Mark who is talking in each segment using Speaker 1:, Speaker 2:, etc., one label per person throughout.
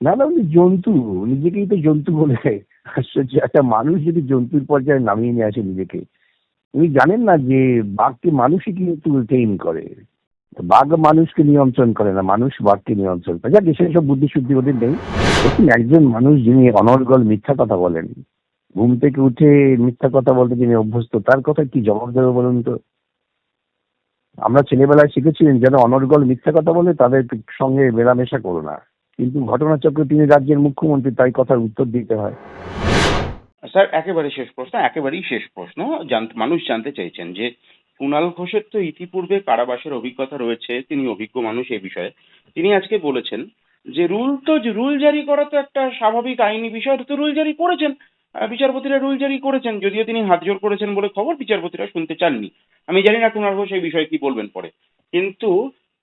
Speaker 1: না না, উনি জন্তু নিজেকেই তো জন্তু বলে আশ্চর্য একটা মানুষ যদি জন্তুর পর্যায়ে নামিয়ে নিয়ে আসে নিজেকে, উনি জানেন না যে বাঘকে মানুষই কিন্তু ট্রেন করে। বাঘ মানুষকে নিয়ন্ত্রণ করে না, মানুষ বাঘকে নিয়ন্ত্রণ করে। যাক সেই সব বুদ্ধি শুদ্ধি ওদের নেই। দেখুন, একজন মানুষ যিনি অনর্গল মিথ্যা কথা বলেন, ঘুম থেকে উঠে মিথ্যা কথা বলতে যিনি অভ্যস্ত, তার কথা কি জবাব দেবে বলুন তো? আমরা ছেলেবেলায় শিখেছিলেন, যেন অনর্গল মিথ্যা কথা বলে তাদের সঙ্গে মেলামেশা করো না। কিন্তু ঘটনাচক্রে তিনি রাজ্যের মুখ্যমন্ত্রী তাই কথার উত্তর দিতে হয়।
Speaker 2: স্যার, একেবারে শেষ প্রশ্ন, একেবারেই শেষ প্রশ্ন। মানুষ জানতে চাইছেন যে কুণাল ঘোষের তো ইতিপূর্বে কারাবাসের অভিজ্ঞতা রয়েছে, তিনি অভিজ্ঞ মানুষ এই বিষয়ে। তিনি আজকে বলেছেন যে রুল তো রুল জারি করা তো একটা স্বাভাবিক আইনি বিষয়, তো রুল জারি করেছেন। বিচারপতিরা রুল জারি করেছেন, যদিও তিনি হাত জোর করেছেন বলে খবর বিচারপতিরা শুনতে চাননি। আমি জানি না কুণাল ঘোষ এই বিষয়ে কি বলবেন পরে। কিন্তু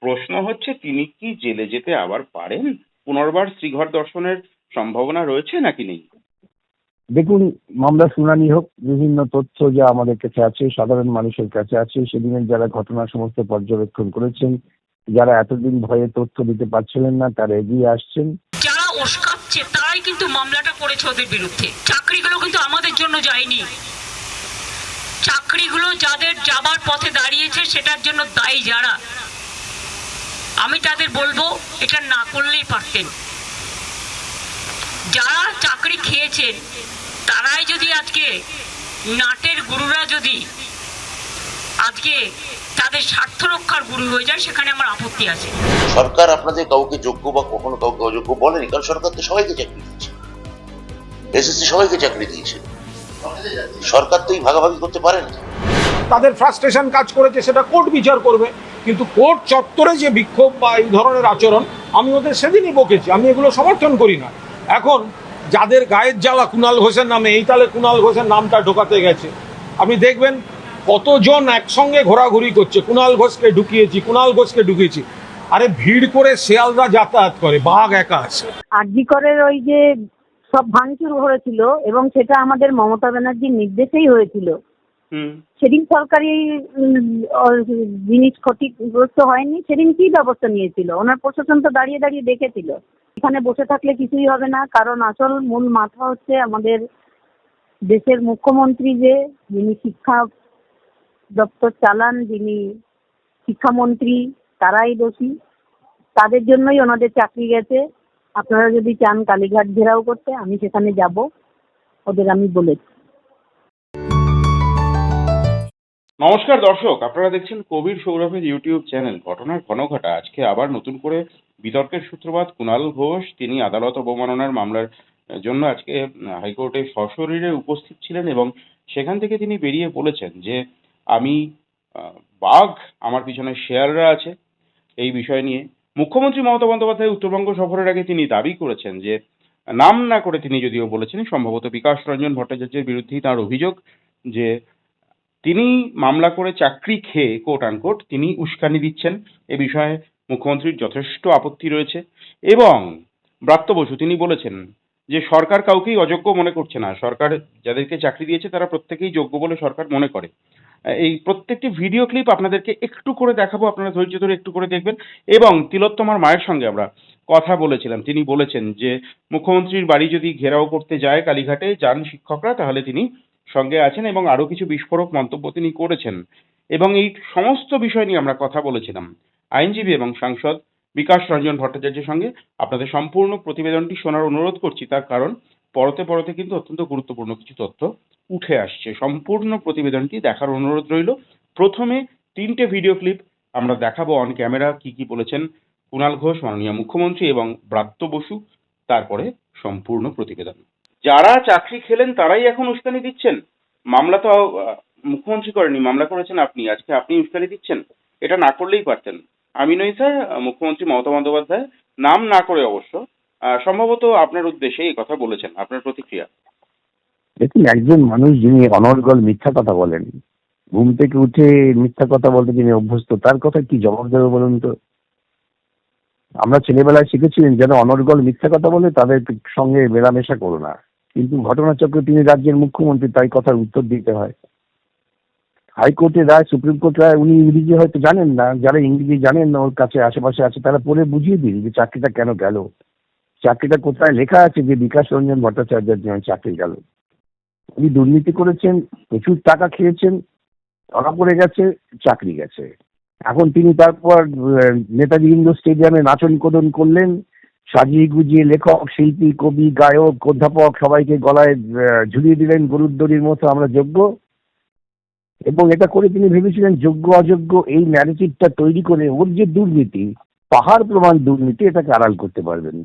Speaker 2: প্রশ্ন হচ্ছে, তিনি কি জেলে যেতে আবার পারেন? পুনর্বার শ্রীঘর দর্শনের সম্ভাবনা রয়েছে নাকি নেই?
Speaker 1: দেখুন মামলা শুনানি হোক বিভিন্ন তথ্য যা আমাদের কাছে আছে সাধারণ মানুষের কাছে আছে সেদিনের যারা ঘটনা সমস্ত পর্যবেক্ষণ করেছেন যারা এতদিন ভয়ে তথ্য দিতে পারছিলেন না তারা এগিয়ে আসছেন।
Speaker 3: যারা উস্কাচ্ছে তারাই কিন্তু মামলাটা করেছে ওদের বিরুদ্ধে। চাকরিগুলো কিন্তু আমাদের জন্য যায়নি। চাকরিগুলো যাদের যাবার পথে দাঁড়িয়েছে সেটার জন্য দায়ী যারা। আমি তাদের বলব এটা না করলেই পারতেন। যারা চাকরি খেয়েছেন তারাই যদি আজকে নাটের গুরুরা যদি আজকে তাদের স্বার্থ রক্ষার গুরু হয়ে যায় সেখানে আমার আপত্তি আছে।
Speaker 4: সরকার আপনাদের কাউকে যোগ্য বা কখনো কাউকে অযোগ্য বলেনি কারণ সরকার তো সবাইকে চাকরি দিয়েছে। এসএসসি সবাইকে চাকরি দিয়েছে। সরকার তো এই ভাগাভাগি করতে পারেন।
Speaker 5: তাদের ফ্রাস্ট্রেশন কাজ করেছে সেটা কোর্ট বিচার করবে। কিন্তু কোর্ট চত্বরে যে বিক্ষোভ বা এই ধরনের আচরণ, আমি ওদের সেদিনই বকেছি। আমি এগুলো সমর্থন করি না। এখন যাদের গায়ের জ্বালা কুণাল ঘোষের নামে, এই তালে কুণাল ঘোষের নামটা ঢোকাতে গেছে। আপনি দেখবেন কতজন একসঙ্গে ঘোরাঘুরি করছে। কুণাল ঘোষকে ঢুকিয়েছি কুণাল ঘোষকে ঢুকিয়েছি। আরে ভিড় করে শেয়ালরা যাতায়াত করে, বাঘ একা আছে।
Speaker 6: আরজিকরের ওই যে সব ভাঙচুর হয়েছিল এবং সেটা আমাদের মমতা ব্যানার্জির নির্দেশেই হয়েছিল। সেদিন সরকারি জিনিস ক্ষতিগ্রস্ত হয়নি, সেদিন কি ব্যবস্থা নিয়েছিল? ওনার প্রশাসন তো দাঁড়িয়ে দাঁড়িয়ে দেখেছিল। এখানে বসে থাকলে কিছুই হবে না, কারণ আসল মূল মাথা হচ্ছে আমাদের দেশের মুখ্যমন্ত্রী যে, যিনি শিক্ষা দপ্তর চালান, যিনি শিক্ষামন্ত্রী, তারাই দোষী। তাদের জন্যই ওনাদের চাকরি গেছে। আপনারা যদি চান কালীঘাট ঘেরাও করতে, আমি সেখানে যাব। ওদের আমি বলেছি।
Speaker 2: নমস্কার দর্শক, আপনারা দেখছেন কবির সৌরভের ইউটিউব চ্যানেল। ঘটনার ঘনঘটা আজকে আবার নতুন করে বিতর্কের সূত্রপাত কুণাল ঘোষ, তিনি আদালত অবমাননার মামলার জন্য আজকে হাইকোর্টে সশরীরে উপস্থিত ছিলেন এবং সেখান থেকে তিনি বেরিয়ে বলেছেন যে, আমি বাঘ, আমার পিছনে শেয়াররা আছে। এই বিষয় নিয়ে মুখ্যমন্ত্রী মমতা বন্দ্যোপাধ্যায় উত্তরবঙ্গ সফরের আগে তিনি দাবি করেছেন যে, নাম না করে তিনি যদিও বলেছেন, সম্ভবত বিকাশ রঞ্জন ভট্টাচার্যের বিরুদ্ধেই তার অভিযোগ যে তিনি মামলা করে চাকরি খেয়ে কোট আনকোট তিনি উস্কানি দিচ্ছেন। এ বিষয়ে মুখ্যমন্ত্রীর যথেষ্ট আপত্তি রয়েছে। এবং ব্রাত্য বসু, তিনি বলেছেন যে সরকার কাউকেই অযোগ্য মনে করছে না। সরকার যাদেরকে চাকরি দিয়েছে, তারা প্রত্যেকেই যোগ্য বলে সরকার মনে করে। এই প্রত্যেকটি ভিডিও ক্লিপ আপনাদেরকে একটু করে দেখাবো, আপনারা ধৈর্য ধরে একটু করে দেখবেন। এবং তিলোত্তমার মায়ের সঙ্গে আমরা কথা বলেছিলাম। তিনি বলেছেন যে, মুখ্যমন্ত্রীর বাড়ি যদি ঘেরাও করতে যায় কালীঘাটে, যান শিক্ষকরা, তাহলে তিনি সঙ্গে আছেন এবং আরও কিছু বিস্ফোরক মন্তব্য তিনি করেছেন। এবং এই সমস্ত বিষয় নিয়ে আমরা কথা বলেছিলাম। আইনজীবী এবং সাংসদ বিকাশ রঞ্জন ভট্টাচার্যের সঙ্গে। আপনাদের সম্পূর্ণ প্রতিবেদনটি শোনার অনুরোধ করছি, তার কারণ পরতে পরতে কিন্তু অত্যন্ত গুরুত্বপূর্ণ কিছু তথ্য উঠে আসছে। সম্পূর্ণ প্রতিবেদনটি দেখার অনুরোধ রইল। প্রথমে তিনটে ভিডিও ক্লিপ আমরা দেখাবো অন ক্যামেরা, কি কি বলেছেন কুণাল ঘোষ, মাননীয় মুখ্যমন্ত্রী এবং ব্রাত্য বসু। তারপরে সম্পূর্ণ প্রতিবেদন। যারা চাকরি খেলেন তারাই এখন উস্কানি দিচ্ছেন। মামলা তো মুখ্যমন্ত্রী করেনি মামলা করেছেন আপনি, আজকে আপনি উস্কানি দিচ্ছেন। এটা না করলেই পারতেন। আমি নই স্যার, মুখ্যমন্ত্রী মমতা বন্দ্যোপাধ্যায়, নাম না করে অবশ্য সম্ভবত আপনার উদ্দেশ্যে এই কথা বলেছেন, আপনার প্রতিক্রিয়া।
Speaker 1: দেখুন, একজন মানুষ যিনি অনর্গল মিথ্যা কথা বলেন, ঘুম থেকে উঠে মিথ্যা কথা বলতে যিনি অভ্যস্ত, তার কথা কি জবাব দেবে বলুন তো? আমরা ছেলেবেলায় শিখেছিলেন, যেন অনর্গল মিথ্যা কথা বলে তাদের সঙ্গে মেলামেশা করো না। কিন্তু ঘটনাচক্রে তিনি রাজ্যের মুখ্যমন্ত্রী, তাই কথার উত্তর দিতে হয়। হাইকোর্টের রায়, সুপ্রিম কোর্ট রায়, উনি ইংরেজি হয়তো জানেন না, যারা ইংরেজি জানেন না, ওর কাছে আশেপাশে আছে, তারা পড়ে বুঝিয়ে দিন যে চাকরিটা কেন গেল। চাকরিটা কোথায় লেখা আছে যে বিকাশ রঞ্জন ভট্টাচার্যের জন্য চাকরি গেল। উনি দুর্নীতি করেছেন, প্রচুর টাকা খেয়েছেন, ধরা পড়ে গেছে, চাকরি গেছে। এখন তিনি তারপর নেতাজি ইন্ডোর স্টেডিয়ামে নাচন কোদন করলেন সাজিয়ে গুজিয়ে লেখক, শিল্পী, কবি, গায়ক, অধ্যাপক সবাইকে গলায় ঝুলিয়ে দিলেন গরুর দড়ির মতো আমরা যোগ্য। এবং এটা করে তিনি ভেবেছিলেন যোগ্য, অযোগ্য এই ন্যারেটিভটা তৈরি করে ওর যে দুর্নীতি, পাহাড় প্রমাণ দুর্নীতি, এটাকে আড়াল করতে পারবেন।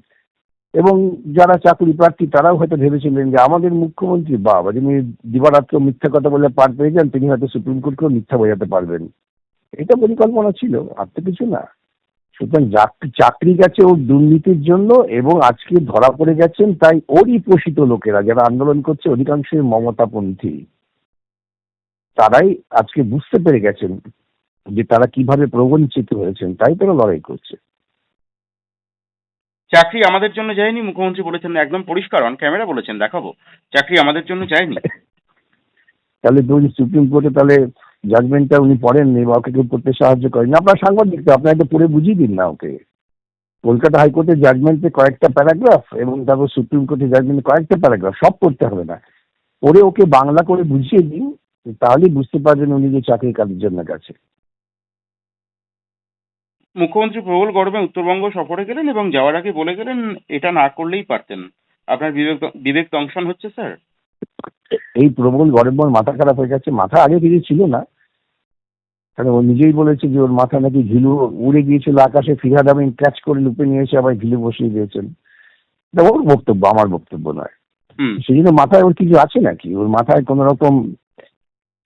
Speaker 1: এবং যারা চাকরি প্রার্থী, তারাও হয়তো ভেবেছিলেন যে আমাদের মুখ্যমন্ত্রী, বাবা, যিনি দিবারাত্র মিথ্যা কথা বলে পার পেয়ে যান, তিনি হয়তো সুপ্রিম কোর্টকেও মিথ্যা বোঝাতে পারবেন। এটা পরিকল্পনা ছিল, আর তো কিছু না। সুতরাং চাকরি চাকরি গেছে ওর দুর্নীতির জন্য এবং আজকে ধরা পড়ে গেছেন তাই ওরই পোষিত লোকেরা যারা আন্দোলন করছে অধিকাংশই মমতাপন্থী। তারাই আজকে বুঝতে পেরে গেছেন যে তারা কীভাবে প্রবঞ্চিত হয়েছেন তাই তারা লড়াই করছে।
Speaker 2: চাকরি আমাদের জন্য যায়নি মুখ্যমন্ত্রী বলেছেন একদম পরিষ্কার অন ক্যামেরা বলেছেন দেখাবো। চাকরি আমাদের জন্য যায়নি।
Speaker 1: তাহলে সুপ্রিম কোর্টে তাহলে জাজমেন্টটা উনি পড়েননি বা ওকে কেউ পড়তে সাহায্য করেন আপনার সাংবাদিক তো আপনার এটা পড়ে বুঝিয়ে দিন না ওকে। কলকাতা হাইকোর্টের জাজমেন্টে কয়েকটা প্যারাগ্রাফ এবং তারপর সুপ্রিম কোর্টের জাজমেন্টে কয়েকটা প্যারাগ্রাফ সব পড়তে হবে না। পড়ে ওকে বাংলা করে বুঝিয়ে দিন, তাহলেই বুঝতে পারবেন উনি যে চাকরি কাজের জন্য গেছে।
Speaker 2: মুখ্যমন্ত্রী প্রবল গরমে উত্তরবঙ্গ সফরে গেলেন এবং যাওয়ার আগে বলে গেলেন, এটা না করলেই পারতেন। আপনার বিবেক বিবেক দংশন হচ্ছে, স্যার?
Speaker 1: এই প্রবল গরম ওর মাথা খারাপ হয়ে গেছে। মাথা আগে কিছু ছিল না। কারণ ও নিজেই বলেছে যে ওর মাথা নাকি ঝিলু উড়ে গিয়েছিল আকাশে ফিরহাদ আমিন ক্যাচ করে লুপে নিয়ে এসে আবার ঝিলু বসিয়ে দিয়েছেন। এটা ওর বক্তব্য আমার বক্তব্য নয়।
Speaker 2: হুম।
Speaker 1: সেই জন্য মাথায় ওর কিছু আছে নাকি? ওর মাথায় কোনো রকম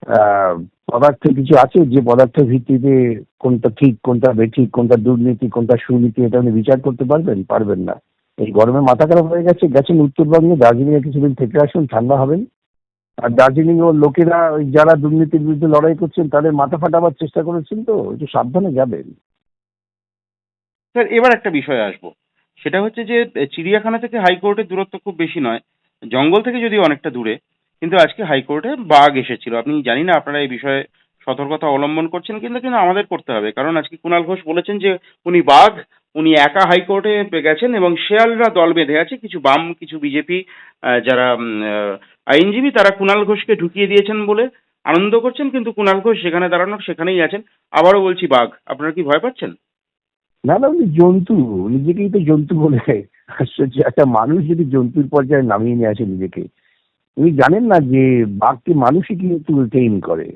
Speaker 1: আহ, পদার্থ কিছু আছে? যে পদার্থ ভিত্তিতে কোনটা ঠিক কোনটা বেঠিক কোনটা দুর্নীতি কোনটা সুনীতি এটা উনি বিচার করতে পারবেন? পারবেন না। এই গরমে মাথা খারাপ হয়ে গেছে, গেছেন উত্তরবঙ্গে দার্জিলিং এ কিছুদিন থেকে আসুন, ঠান্ডা হবেন। আর দার্জিলিং এর লোকেরা, ওই যারা দুর্নীতির বিরুদ্ধে লড়াই করছেন, তাদের মাথা ফাটাবার চেষ্টা করেছেন তো, একটু সাবধানে যাবেন।
Speaker 2: স্যার, এবার একটা বিষয় আসব। সেটা হচ্ছে যে, চিড়িয়াখানা থেকে হাইকোর্টের দূরত্ব খুব বেশি নয়, জঙ্গল থেকে যদি অনেকটা দূরে, কিন্তু আজকে হাইকোর্টে বাঘ এসেছিল। আপনি জানি না আপনারা এই বিষয়ে সতর্কতা অবলম্বন করছেন কিন্তু কিন্তু আমাদের করতে হবে। কারণ আজকে কুণাল ঘোষ বলেছেন যে, উনি বাঘ উনি একা হাইকোর্টে গেছেন এবং শেয়ালরা দল বেঁধে আছে, কিছু বাম, কিছু বিজেপি যারা আইনজীবী, তারা কুণাল ঘোষকে ঢুকিয়ে দিয়েছেন বলে আনন্দ করছেন, কিন্তু কুণাল ঘোষ সেখানে দাঁড়ানো সেখানেই আছেন। আবারও বলছি বাঘ, আপনারা কি ভয় পাচ্ছেন?
Speaker 1: না না, উনি জন্তু নিজেকেই তো জন্তু বলে আশ্চর্য। একটা মানুষ যদি জন্তুর পর্যায়ে নামিয়ে নিয়ে আসে নিজেকে, উনি জানেন না যে বাঘকে মানুষই কিন্তু ট্রেন করে।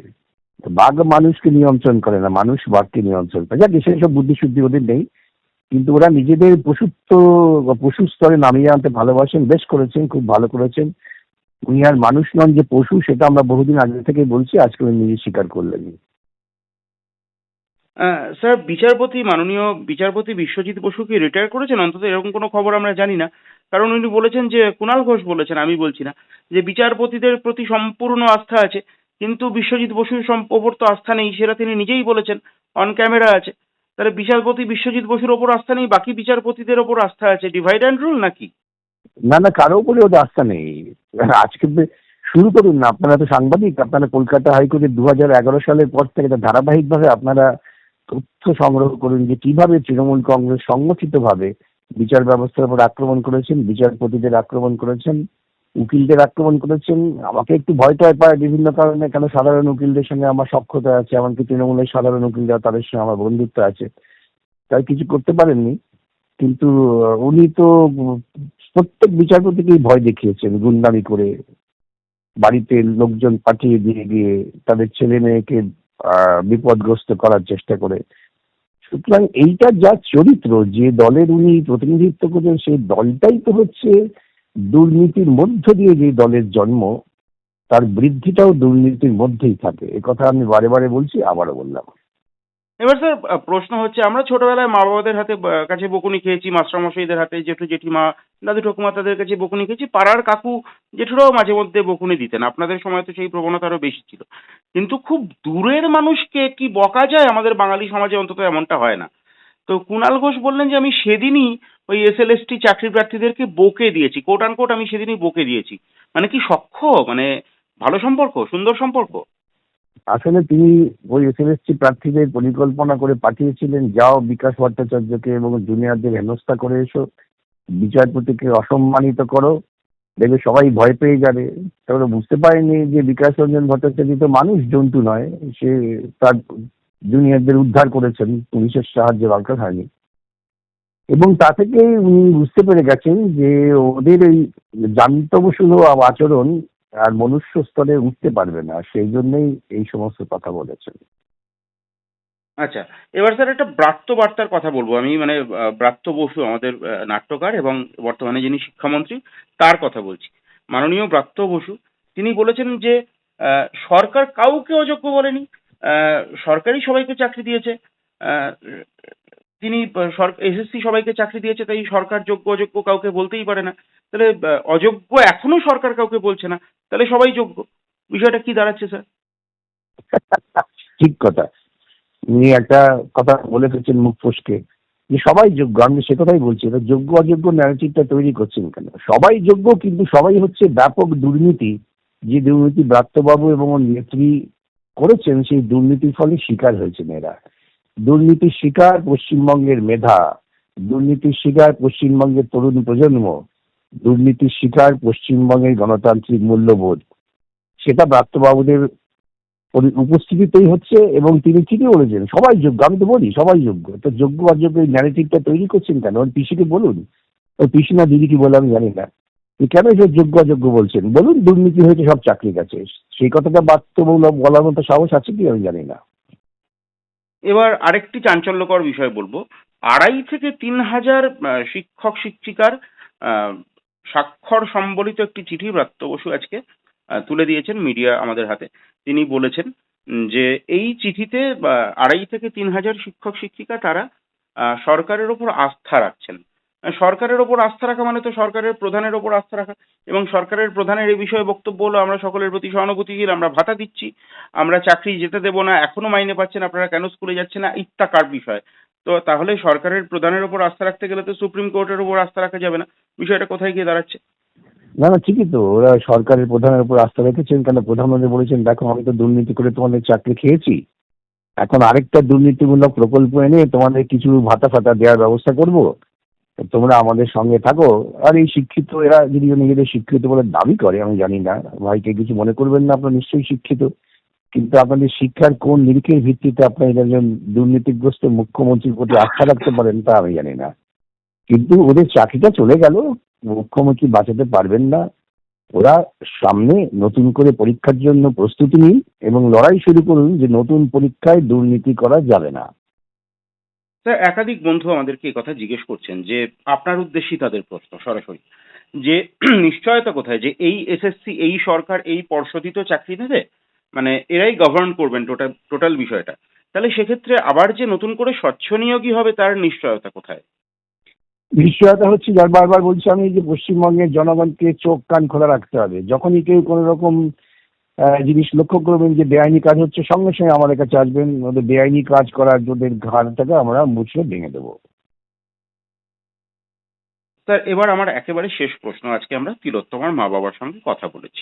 Speaker 1: বাঘ মানুষকে নিয়ন্ত্রণ করে না, মানুষ বাঘকে নিয়ন্ত্রণ করে। যাক সেই সব বুদ্ধি শুদ্ধি ওদের নেই। কিন্তু ওরা নিজেদের পশুত্ব পশু স্তরে নামিয়ে আনতে ভালোবাসেন, বেশ করেছেন, খুব ভালো করেছেন। উনি আর মানুষ নন যে পশু, সেটা আমরা বহুদিন আগে থেকে বলছি, আজকে উনি নিজে স্বীকার করলেন।
Speaker 2: স্যার, বিচারপতি, মাননীয় বিচারপতি বিশ্বজিৎ বসু কি রিটায়ার করেছেন? অন্তত এরকম কোনো খবর আমরা জানি না। কারণ উনি বলেছেন যে, কুণাল ঘোষ বলেছেন, আমি বলছি না, যে বিচারপতিদের প্রতি সম্পূর্ণ আস্থা আছে। কিন্তু বিশ্বজিৎ বসুর ওপর তো আস্থা নেই, সেটা তিনি নিজেই বলেছেন অন ক্যামেরা আছে। তাহলে বিচারপতি বিশ্বজিৎ বসুর ওপর আস্থা নেই? বাকি বিচারপতিদের ওপর আস্থা আছে? ডিভাইড অ্যান্ড রুল নাকি?
Speaker 1: না না, কারও উপরে ওদের আস্থা নেই। আজকে শুরু করুন না। আপনারা তো সাংবাদিক, আপনারা কলকাতা হাইকোর্টে দু হাজার এগারো সালের পর থেকে ধারাবাহিকভাবে আপনারা তথ্য সংগ্রহ করুন যে কীভাবে তৃণমূল কংগ্রেস সংগঠিতভাবে বিচার ব্যবস্থার উপর আক্রমণ করেছেন, বিচারপতিদের আক্রমণ করেছেন। উকিলদের আক্রমণ করেছেন। আমাকে একটু ভয় টয় পায় বিভিন্ন কারণে কেন সাধারণ উকিলদের সঙ্গে আমার সক্ষতা আছে, এমনকি তৃণমূলের সাধারণ উকিলরা তাদের সঙ্গে আমার বন্ধুত্ব আছে। তাই কিছু করতে পারেননি। কিন্তু উনি তো প্রত্যেক বিচারপতিকেই ভয় দেখিয়েছেন, গুন্ডামি করে। বাড়িতে লোকজন পাঠিয়ে দিয়ে গিয়ে তাদের ছেলে মেয়েকে বিপদগ্রস্ত করার চেষ্টা করে। সুতরাং এইটা যা চরিত্র, যে দলের উনি প্রতিনিধিত্ব করেন সেই দলটাই তো হচ্ছে দুর্নীতির মধ্য দিয়ে যে দলের জন্ম, তার বৃদ্ধিটাও দুর্নীতির মধ্যেই থাকে। কথা আমি বারে বারে বলছি, আবারও বললাম।
Speaker 2: এবার স্যার প্রশ্ন হচ্ছে, আমরা ছোটবেলায় মা বাবাদের হাতে কাছে বকুনি খেয়েছি, মাস্টারমশাইদের হাতে, জেঠু জেঠিমা, দাদু ঠাকুমা তাদের কাছে বকুনি খেয়েছি, পাড়ার কাকু জেঠুরাও মাঝে মধ্যে বকুনি দিতেন। আপনাদের সময় তো সেই প্রবণতা আরও বেশি ছিল। কিন্তু খুব দূরের মানুষকে কি বকা যায় আমাদের বাঙালি সমাজে অন্তত এমনটা হয় না। তো কুণাল ঘোষ বললেন যে, আমি সেদিনই ওই এস এল চাকরি প্রার্থীদেরকে বকে দিয়েছি। কোট আনকোট আমি সেদিনই বকে দিয়েছি। মানে কি সখ্য? মানে ভালো সম্পর্ক, সুন্দর সম্পর্ক?
Speaker 1: আসলে তিনি ওই এস এল এসএলএসটি প্রার্থীদের পরিকল্পনা করে পাঠিয়েছিলেন, যাও বিকাশ ভট্টাচার্যকে এবং জুনিয়রদের হেনস্থা করে এসো, বিচারপতিকে অসম্মানিত করো, দেখবে সবাই ভয় পেয়ে যাবে। তাহলে বুঝতে পারেনি যে বিকাশ রঞ্জন ভট্টাচার্য তো মানুষ, জন্তু নয়, সে তার জুনিয়রদের উদ্ধার করেছেন, পুলিশের সাহায্যে দরকার হয়নি এবং তা থেকে উনি বুঝতে পেরে গেছেন যে ওদের এই জান্তবসুল আচরণ আর মনুষ্য স্তরে উঠতে পারবে না, সেই জন্যই এই সমস্ত কথা বলেছেন।
Speaker 2: আচ্ছা এবার স্যার একটা ব্রাত্য বার্তার কথা বলব। আমি মানে ব্রাত্য বসু আমাদের নাট্যকার এবং বর্তমানে যিনি শিক্ষামন্ত্রী, তার কথা বলছি। মাননীয় ব্রাত্য বসু, তিনি বলেছেন যে সরকার কাউকে অযোগ্য বলেনি। সরকারই সবাইকে চাকরি দিয়েছে। তিনি এসএসসি সবাইকে চাকরি দিয়েছে, তাই সরকার যোগ্য অযোগ্য কাউকে বলতেই পারে না। তাহলে অযোগ্য এখনও সরকার কাউকে বলছে না। তাহলে সবাই যোগ্য। বিষয়টা কি দাঁড়াচ্ছে, স্যার?
Speaker 1: ঠিক কথা। উনি একটা কথা বলে ফেলছেন মুখ ফসকে, যে সবাই যোগ্য। আমি সে কথাই বলছি এটা যোগ্য, অযোগ্য ন্যারেটিভটা তৈরি করছেন কেন? সবাই যোগ্য, কিন্তু সবাই হচ্ছে ব্যাপক দুর্নীতি, যে দুর্নীতি ব্রাত্যবাবু এবং নেত্রী করেছেন, সেই দুর্নীতির ফলে শিকার হয়েছেন এরা। দুর্নীতির শিকার পশ্চিমবঙ্গের মেধা, দুর্নীতির শিকার পশ্চিমবঙ্গের তরুণ প্রজন্ম, দুর্নীতির শিকার পশ্চিমবঙ্গের গণতান্ত্রিক মূল্যবোধ। সেটা ব্রাত্যবাবুদের উপস্থিতিতেই হচ্ছে এবং তিনি ঠিকই বলেছেন, সবাই যোগ্য, আমি তো বলি, সবাই যোগ্য। তো যোগ্য অযোগ্য এই ন্যারেটিভটা তৈরি করছেন কেন? ওর পিসিকে বলুন। ওর পিসি না দিদি কি বলে আমি জানি না। কেন সে যোগ্য অযোগ্য বলছেন? বলুন দুর্নীতি হয়েছে সব চাকরি কাছে। সেই কথাটা বাস্তবমূলক বলার মতো সাহস আছে কি আমি জানি না।
Speaker 2: এবার আরেকটি চাঞ্চল্যকর বিষয় বলব। আড়াই থেকে তিন হাজার শিক্ষক, শিক্ষিকার স্বাক্ষর সম্বলিত একটি চিঠি ব্রাত্য বসু আজকে তুলে দিয়েছেন মিডিয়া আমাদের হাতে। তিনি বলেছেন যে এই চিঠিতে আড়াই থেকে তিন হাজার শিক্ষক, শিক্ষিকা তারা সরকারের ওপর আস্থা রাখছেন। সরকারের ওপর আস্থা রাখা মানে তো সরকারের প্রধানের ওপর আস্থা রাখা। এবং সরকারের প্রধানের এই বিষয়ে বক্তব্য হলো, আমরা সকলের প্রতি সহানুভূতিশীল, আমরা ভাতা দিচ্ছি, আমরা চাকরি যেতে দেবো না, এখনও মাইনে পাচ্ছেন, আপনারা কেন স্কুলে যাচ্ছেন না ইত্যাকার বিষয়। তো তাহলে সরকারের প্রধানের ওপর আস্থা রাখতে গেলে তো সুপ্রিম কোর্টের উপর আস্থা রাখা যাবে না। বিষয়টা কোথায় গিয়ে দাঁড়াচ্ছে?
Speaker 1: না না, ঠিকই তো, ওরা সরকারের প্রধানের উপর আস্থা রেখেছেন কেন? প্রধানমন্ত্রী বলেছেন, দেখো, আমি তো দুর্নীতি করে তোমাদের চাকরি খেয়েছি। এখন আরেকটা দুর্নীতিমূলক প্রকল্প এনে তোমাদের কিছু ভাতা ফাতা দেওয়ার ব্যবস্থা করব। তোমরা আমাদের সঙ্গে থাকো। আর এই শিক্ষিত, এরা যদি নিজেদের শিক্ষিত বলে দাবি করে, আমি জানি না। ভাইকে কিছু মনে করবেন না, আপনারা নিশ্চয়ই শিক্ষিত। কিন্তু আপনাদের শিক্ষার কোন নিরিখের ভিত্তিতে আপনারা একজন দুর্নীতিগ্রস্ত মুখ্যমন্ত্রীর প্রতি আস্থা রাখতে পারেন তা আমি জানি না। কিন্তু ওদের চাকরিটা চলে গেল, মুখ্যমন্ত্রী বাঁচাতে পারবেন না। ওরা সামনে নতুন করে পরীক্ষার জন্য প্রস্তুতি নিন এবং লড়াই শুরু করুন যে নতুন পরীক্ষায় দুর্নীতি করা যাবে না।
Speaker 2: স্যার, একাধিক বন্ধু আমাদেরকে কথা জিজ্ঞেস করছেন যে, আপনার উদ্দেশ্যেই তাদের প্রশ্ন, সরাসরি। যে, নিশ্চয়তা কোথায়? যে, এই এসএসসি এই সরকার, এই পর্ষদই তো চাকরি দেবে মানে এরাই গভর্ন করবেন টোটাল টোটাল বিষয়টা। তাহলে সেক্ষেত্রে আবার যে নতুন করে স্বচ্ছ নিয়োগই হবে, তার নিশ্চয়তা কোথায়?
Speaker 1: নিশ্চয়তা হচ্ছে, যার বারবার বলছি আমি, যে পশ্চিমবঙ্গের জনগণকে চোখ কান খোলা রাখতে হবে। যখনই কেউ কোনো রকম জিনিস লক্ষ্য করবেন যে বেআইনি কাজ হচ্ছে, সঙ্গে সঙ্গে আমাদের কাছে আসবেন। ওদের বেআইনি কাজ করার ওদের ঘাড়টাকে আমরা মুছে ভেঙে দেবো।
Speaker 2: স্যার, এবার আমার একেবারে শেষ প্রশ্ন। আজকে আমরা তিলোত্তমার মা বাবার সঙ্গে কথা বলেছি।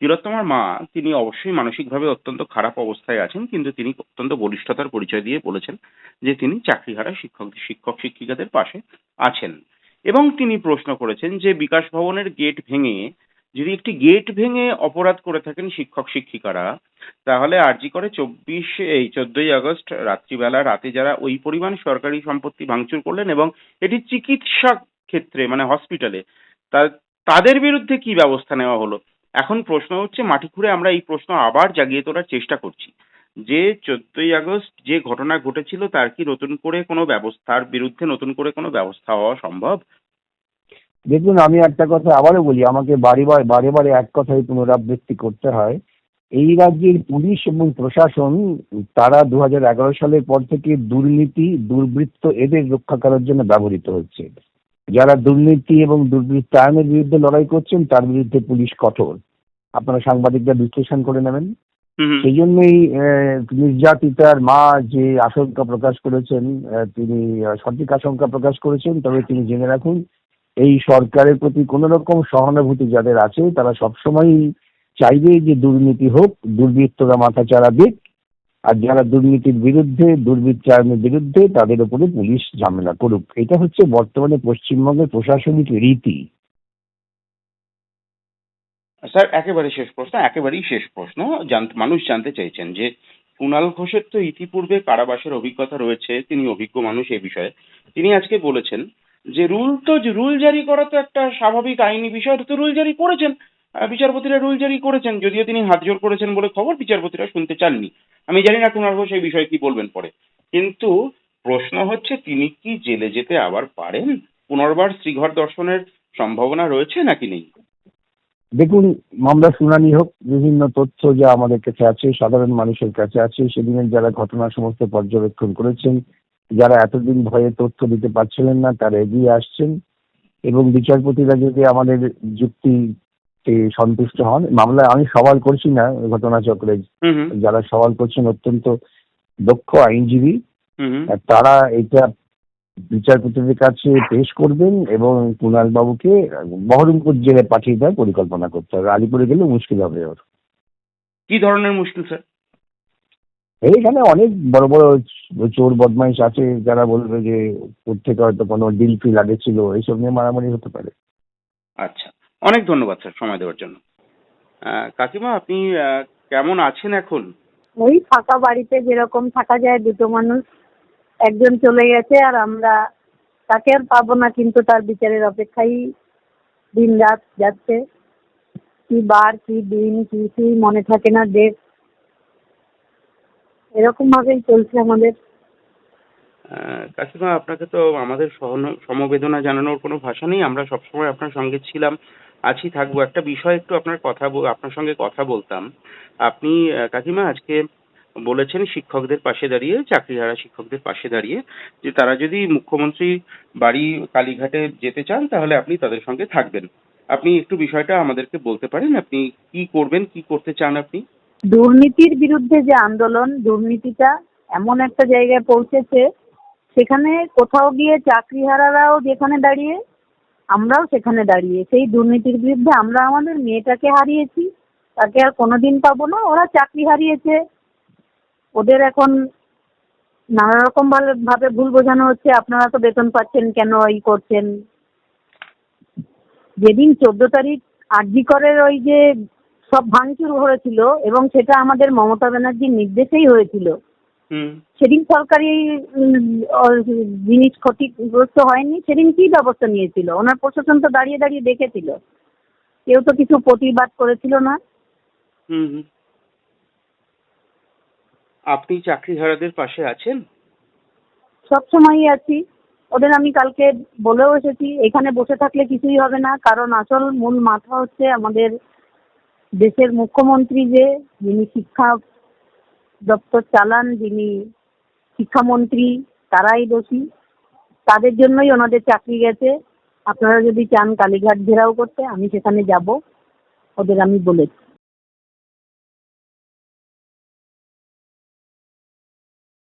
Speaker 2: তিলোত্তমার মা, তিনি অবশ্যই মানসিকভাবে অত্যন্ত খারাপ অবস্থায় আছেন, কিন্তু তিনি অত্যন্ত বলিষ্ঠতার পরিচয় দিয়ে বলেছেন যে তিনি চাকরিহারা শিক্ষক শিক্ষক শিক্ষিকাদের পাশে আছেন। এবং তিনি প্রশ্ন করেছেন যে বিকাশ ভবনের গেট ভেঙে যদি একটি গেট ভেঙে অপরাধ করে থাকেন শিক্ষক, শিক্ষিকারা, তাহলে আরজি করে চব্বিশ, এই চোদ্দই আগস্ট রাত্রিবেলা, রাতে যারা ওই পরিমাণ সরকারি সম্পত্তি ভাঙচুর করলেন এবং এটি চিকিৎসা ক্ষেত্রে মানে হসপিটালে তাদের বিরুদ্ধে কি ব্যবস্থা নেওয়া হলো? এখন প্রশ্ন হচ্ছে, মাটি খুঁড়ে আমরা এই প্রশ্ন আবার জাগিয়ে তোলার চেষ্টা করছি। যে চোদ্দই আগস্ট যে ঘটনা ঘটেছিল, তার কি নতুন করে কোনো ব্যবস্থার বিরুদ্ধে নতুন করে কোনো ব্যবস্থা হওয়া সম্ভব?
Speaker 1: দেখুন আমি একটা কথা আবারও বলি আমাকে বারে বারে বারে বারে এক কথাই পুনরাবৃত্তি করতে হয়। এই রাজ্যের পুলিশ এবং প্রশাসন তারা দুহাজার এগারো সালের পর থেকে দুর্নীতি দুর্বৃত্ত এদের রক্ষা করার জন্য ব্যবহৃত হচ্ছে। যারা দুর্নীতি এবং দুর্বৃত্তায়নের বিরুদ্ধে লড়াই করছেন তার বিরুদ্ধে পুলিশ কঠোর। আপনারা সাংবাদিকরা বিশ্লেষণ করে নেবেন। সেই জন্যই নির্যাতিতার মা যে আশঙ্কা প্রকাশ করেছেন তিনি সঠিক আশঙ্কা প্রকাশ করেছেন তবে তিনি জেনে রাখুন এই সরকারের প্রতি কোন রকম সহানুভূতি যাদের আছে, তারা সবসময় চাইবে যে দুর্নীতি হোক, দুর্বৃত্তরা মাথা চাড়া দিক, আর যারা দুর্নীতির বিরুদ্ধে দুর্বৃত্তায়নের বিরুদ্ধে, তাদের উপরে পুলিশ ঝামেলা করুক। এটা হচ্ছে বর্তমানে পশ্চিমবঙ্গের প্রশাসনিক রীতি।
Speaker 2: স্যার একেবারে শেষ প্রশ্ন, একেবারেই শেষ প্রশ্ন। মানুষ জানতে চাইছেন যে কুণাল ঘোষের তো ইতিপূর্বে কারাবাসের অভিজ্ঞতা রয়েছে, তিনি অভিজ্ঞ মানুষ এ বিষয়ে। তিনি আজকে বলেছেন যে রুল তো রুল জারি করা তো একটা স্বাভাবিক আইনি বিষয় তো রুল জারি করেছেন। বিচারপতিরা রুল জারি করেছেন, যদিও তিনি হাত জোর করেছেন বলে খবর বিচারপতিরা শুনতে চাননি। আমি জানি না কুণাল এই বিষয়ে কি বলবেন পরে। কিন্তু প্রশ্ন হচ্ছে, তিনি কি জেলে যেতে আবার পারেন? পুনর্বার শ্রীঘর দর্শনের সম্ভাবনা রয়েছে নাকি নেই?
Speaker 1: দেখুন, মামলা শুনানি হোক, বিভিন্ন তথ্য যা আমাদের কাছে আছে, সাধারণ মানুষের কাছে আছে, সেদিনের যারা ঘটনা, সমস্ত পর্যবেক্ষণ করেছেন যারা এতদিন ভয়ে তথ্য দিতে পারছিলেন না তারা এগিয়ে আসছেন। এবং বিচারপতিরা যদি আমাদের যুক্তিতে সন্তুষ্ট হন মামলায় আমি সওয়াল করছি না ঘটনাচক্রে যারা সওয়াল করছেন অত্যন্ত দক্ষ আইনজীবী তারা এটা বিচারপতিদের কাছে পেশ করবেন এবং কুণাল বাবুকে বহরমপুর জেলে পাঠিয়ে দেওয়ার পরিকল্পনা করতে হবে। আলিপুরে গেলে মুশকিল হবে ওর।
Speaker 2: কি ধরনের মুশকিল স্যার?
Speaker 1: এইখানে অনেক বড় বড় চোর বদমাইশ আছে যারা বলবে যে ওর থেকে হয়তো কোনো ডিল ফিল আগে ছিল এইসব নিয়ে মারামারি হতে পারে।
Speaker 2: আচ্ছা অনেক ধন্যবাদ স্যার সময় দেওয়ার জন্য। কাকিমা আপনি কেমন আছেন এখন?
Speaker 6: ওই ফাঁকা বাড়িতে যেরকম থাকা যায় দুটো মানুষ একজন চলে গেছে আর আমরা তাকে আর পাবো না কিন্তু তার বিচারের অপেক্ষাই দিন রাত যাচ্ছে। কি বার কি দিন কিছুই মনে থাকে না ডেট। এরকম ভাবেই চলছে আমাদের।
Speaker 2: কাকিমা, আপনাকে তো আমাদের সমবেদনা জানানোর কোনো ভাষা নেই। আমরা সবসময় আপনার সঙ্গে ছিলাম, আছি, থাকব। একটা বিষয় একটু আপনার কথা আপনার সঙ্গে কথা বলতাম। আপনি কাকিমা, আজকে বলেছেন শিক্ষকদের পাশে দাঁড়িয়ে, চাকরিহারা শিক্ষকদের পাশে দাঁড়িয়ে, যে তারা যদি মুখ্যমন্ত্রী বাড়ি কালীঘাটে যেতে চান, তাহলে আপনি তাদের সঙ্গে থাকবেন। আপনি একটু বিষয়টা আমাদেরকে বলতে পারেন, আপনি কি করবেন, কি করতে চান আপনি?
Speaker 6: দুর্নীতির বিরুদ্ধে যে আন্দোলন, দুর্নীতিটা এমন একটা জায়গায় পৌঁছেছে, সেখানে কোথাও গিয়ে চাকরিহারারাও যেখানে দাঁড়িয়ে, আমরাও সেখানে দাঁড়িয়ে। সেই দুর্নীতির বিরুদ্ধে আমরা আমাদের মেয়েটাকে হারিয়েছি, তাকে আর কোনোদিন পাবো না, ওরা চাকরি হারিয়েছে। ওদের এখন নানা রকম ভাবে ভুল বোঝানো হচ্ছে, আপনারা তো বেতন পাচ্ছেন কেন এই করছেন। যেদিন চোদ্দ তারিখ আরজি করের ওই যে সব ভাঙচুর হয়েছিল এবং সেটা আমাদের মমতা ব্যানার্জির নির্দেশেই হয়েছিল। সেদিন সরকারি জিনিস ক্ষতিগ্রস্ত হয়নি সেদিন কি ব্যবস্থা নিয়েছিল? ওনার প্রশাসন তো দাঁড়িয়ে দাঁড়িয়ে দেখেছিল। কেউ তো কিছু প্রতিবাদ করেছিল না।
Speaker 2: আপনি চাকরিহারাদের পাশে আছেন?
Speaker 6: সব সময়ই আছি। ওদের আমি কালকে বলেও এসেছি এখানে বসে থাকলে কিছুই হবে না কারণ আসল মূল মাথা হচ্ছে আমাদের দেশের মুখ্যমন্ত্রী যে, যিনি শিক্ষা দপ্তর চালান, যিনি শিক্ষামন্ত্রী, তারাই দোষী। তাদের জন্যই ওনাদের চাকরি গেছে। আপনারা যদি চান কালীঘাট ঘেরাও করতে, আমি সেখানে যাব। ওদের আমি বলেছি।